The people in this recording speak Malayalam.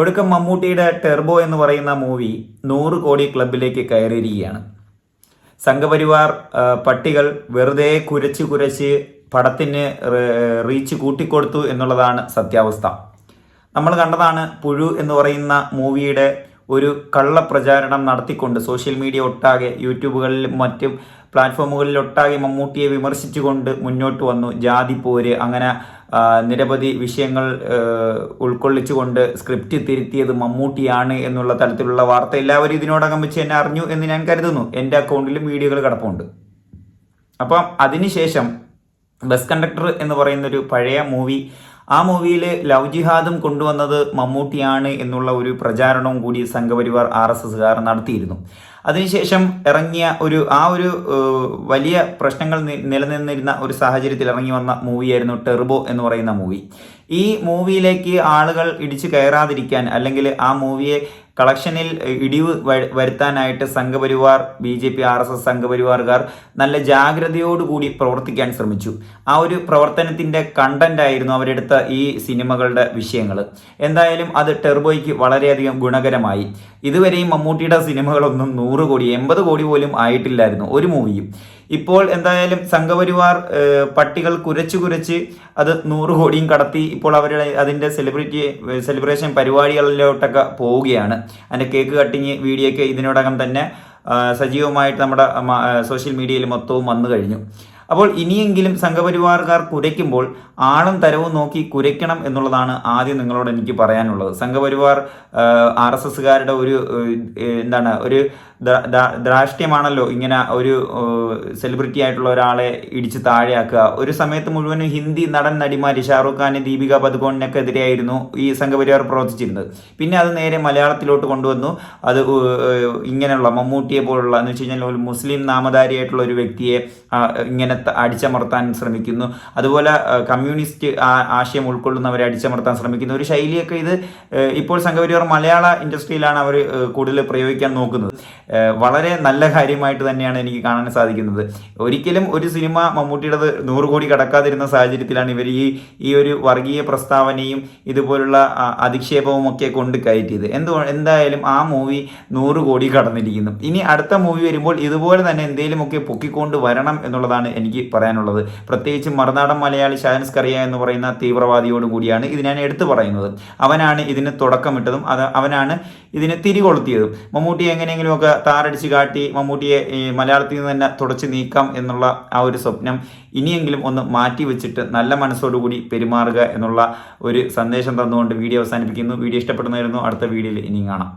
ഒടുക്കം മമ്മൂട്ടിയുടെ ടെർബോ എന്ന് പറയുന്ന മൂവി നൂറ് കോടി ക്ലബിലേക്ക് കയറിയിരിക്കുകയാണ്. സംഘപരിവാർ പട്ടികൾ വെറുതെ കുരച്ച് കുരച്ച് പടത്തിന് റീച്ച് കൂട്ടിക്കൊടുത്തു എന്നുള്ളതാണ് സത്യാവസ്ഥ. നമ്മൾ കണ്ടതാണ് പുഴു എന്ന് പറയുന്ന മൂവിയുടെ ഒരു കള്ളപ്രചാരണം നടത്തിക്കൊണ്ട് സോഷ്യൽ മീഡിയ ഒട്ടാകെ യൂട്യൂബുകളിലും മറ്റും പ്ലാറ്റ്ഫോമുകളിൽ ഒട്ടാകെ മമ്മൂട്ടിയെ വിമർശിച്ചുകൊണ്ട് മുന്നോട്ട് വന്നു. ജാതി പോര് അങ്ങനെ നിരവധി വിഷയങ്ങൾ ഉൾക്കൊള്ളിച്ചുകൊണ്ട് സ്ക്രിപ്റ്റ് തിരുത്തിയത് മമ്മൂട്ടിയാണ് എന്നുള്ള തരത്തിലുള്ള വാർത്ത എല്ലാവരും ഇതിനോടകം വെച്ച് എന്നെ അറിഞ്ഞു എന്ന് ഞാൻ കരുതുന്നു. എന്റെ അക്കൗണ്ടിലും വീഡിയോകൾ കിടപ്പുണ്ട്. അപ്പം അതിനുശേഷം ബസ് കണ്ടക്ടർ എന്ന് പറയുന്നൊരു പഴയ മൂവി ആ മൂവിയിൽ ലവ് ജിഹാദും കൊണ്ടുവന്നത് മമ്മൂട്ടിയാണ് എന്നുള്ള ഒരു പ്രചാരണവും കൂടി സംഘപരിവാർ ആർ എസ് എസ്സുകാർ നടത്തിയിരുന്നു. അതിനുശേഷം ഇറങ്ങിയ ഒരു ആ ഒരു വലിയ പ്രശ്നങ്ങൾ നിലനിന്നിരുന്ന ഒരു സാഹചര്യത്തിൽ ഇറങ്ങി വന്ന മൂവിയായിരുന്നു ടെർബോ എന്ന് പറയുന്ന മൂവി. ഈ മൂവിയിലേക്ക് ആളുകൾ ഇടിച്ചു കയറാതിരിക്കാൻ അല്ലെങ്കിൽ ആ മൂവിയെ കളക്ഷനിൽ ഇടിവ് വരുത്താനായിട്ട് Sangh Parivar B J P R S S സംഘപരിവാറുകാർ നല്ല ജാഗ്രതയോടുകൂടി പ്രവർത്തിക്കാൻ ശ്രമിച്ചു. ആ ഒരു പ്രവർത്തനത്തിന്റെ കണ്ടന്റ് ആയിരുന്നു അവരെടുത്ത ഈ സിനിമകളുടെ വിഷയങ്ങൾ. എന്തായാലും അത് ടെർബോയ്ക്ക് വളരെയധികം ഗുണകരമായി. ഇതുവരെയും മമ്മൂട്ടിയുടെ സിനിമകളൊന്നും നൂറ് കോടി എൺപത് കോടി പോലും ആയിട്ടില്ലായിരുന്നു ഒരു മൂവിയും. ഇപ്പോൾ എന്തായാലും സംഘപരിവാർ പട്ടികൾ കുരച്ച് കുരച്ച് അത് നൂറ് കോടിയും കടത്തി ഇപ്പോൾ അവരുടെ അതിന്റെ സെലിബ്രിറ്റി സെലിബ്രേഷൻ പരിപാടികളിലോട്ടൊക്കെ പോവുകയാണ്. അതിന്റെ കേക്ക് കട്ടിങ് വീഡിയോ ഒക്കെ ഇതിനോടകം തന്നെ സജീവമായിട്ട് നമ്മുടെ സോഷ്യൽ മീഡിയയിൽ മൊത്തവും വന്നു കഴിഞ്ഞു. അപ്പോൾ ഇനിയെങ്കിലും സംഘപരിവാർക്കാർ കുരയ്ക്കുമ്പോൾ ആളും തരവും നോക്കി കുരയ്ക്കണം എന്നുള്ളതാണ് ആദ്യം നിങ്ങളോട് എനിക്ക് പറയാനുള്ളത്. സംഘപരിവാർ ആർ എസ് എസ്സുകാരുടെ ഒരു എന്താണ് ഒരു ദ്ര- ദ്ര- ദ്രാഷ്ട്യമാണല്ലോ ഇങ്ങനെ ഒരു സെലിബ്രിറ്റി ആയിട്ടുള്ള ഒരാളെ ഇടിച്ച് താഴെയാക്കുക. ഒരു സമയത്ത് മുഴുവനും ഹിന്ദി നടൻ നടിമാർ ഷാറൂഖ് ഖാൻ ദീപിക പദുകോണിനൊക്കെ എതിരെയായിരുന്നു ഈ സംഘപരിവാർ പ്രവർത്തിച്ചിരുന്നത്. പിന്നെ അത് നേരെ മലയാളത്തിലോട്ട് കൊണ്ടുവന്നു. അത് ഇങ്ങനെയുള്ള മമ്മൂട്ടിയെ പോലുള്ള എന്ന് വെച്ച് കഴിഞ്ഞാൽ ഒരു മുസ്ലിം നാമധാരിയായിട്ടുള്ള ഒരു വ്യക്തിയെ ഇങ്ങനെ അടിച്ചമർത്താൻ ശ്രമിക്കുന്നു. അതുപോലെ കമ്മ്യൂണിസ്റ്റ് ആശയം ഉൾക്കൊള്ളുന്നവരെ അടിച്ചമർത്താൻ ശ്രമിക്കുന്ന. ഒരു ശൈലിയൊക്കെ ഇത് ഇപ്പോൾ സംഘപരിവാർ മലയാള ഇൻഡസ്ട്രിയിലാണ് അവർ കൂടുതൽ പ്രയോഗിക്കാൻ നോക്കുന്നത്. വളരെ നല്ല കാര്യമായിട്ട് തന്നെയാണ് എനിക്ക് കാണാൻ സാധിക്കുന്നത്. ഒരിക്കലും ഒരു സിനിമ മമ്മൂട്ടിയുടെ നൂറ് കോടി കടക്കാതിരുന്ന സാഹചര്യത്തിലാണ് ഇവർ ഈ ഈ ഒരു വർഗീയ പ്രസ്താവനയും ഇതുപോലുള്ള അധിക്ഷേപവും ഒക്കെ കൊണ്ട് കയറ്റിയത്. എന്തോ എന്തായാലും ആ മൂവി നൂറ് കോടി കടന്നിരിക്കുന്നു. ഇനി അടുത്ത മൂവി വരുമ്പോൾ ഇതുപോലെ തന്നെ എന്തെങ്കിലുമൊക്കെ പൊക്കിക്കൊണ്ട് വരണം എന്നുള്ളതാണ് എനിക്ക് പറയാനുള്ളത്. പ്രത്യേകിച്ച് മറുനാടൻ മലയാളി ഷാൻസ് കറിയ എന്ന് പറയുന്ന തീവ്രവാദിയോടും കൂടിയാണ് ഇത് ഞാൻ എടുത്തു പറയുന്നത്. അവനാണ് ഇതിന് തുടക്കമിട്ടതും അത് അവനാണ് ഇതിനെ തിരികൊളുത്തിയതും. മമ്മൂട്ടിയെ എങ്ങനെയെങ്കിലുമൊക്കെ താറടിച്ച് കാട്ടി മമ്മൂട്ടിയെ മലയാളത്തിൽ നിന്ന് തന്നെ തുടച്ചു നീക്കാം എന്നുള്ള ആ ഒരു സ്വപ്നം ഇനിയെങ്കിലും ഒന്ന് മാറ്റി വെച്ചിട്ട് നല്ല മനസ്സോടുകൂടി പെരുമാറുക എന്നുള്ള ഒരു സന്ദേശം തന്നുകൊണ്ട് വീഡിയോ അവസാനിപ്പിക്കുന്നു. വീഡിയോ ഇഷ്ടപ്പെടുന്നതായിരുന്നു അടുത്ത വീഡിയോയിൽ ഇനിയും കാണാം.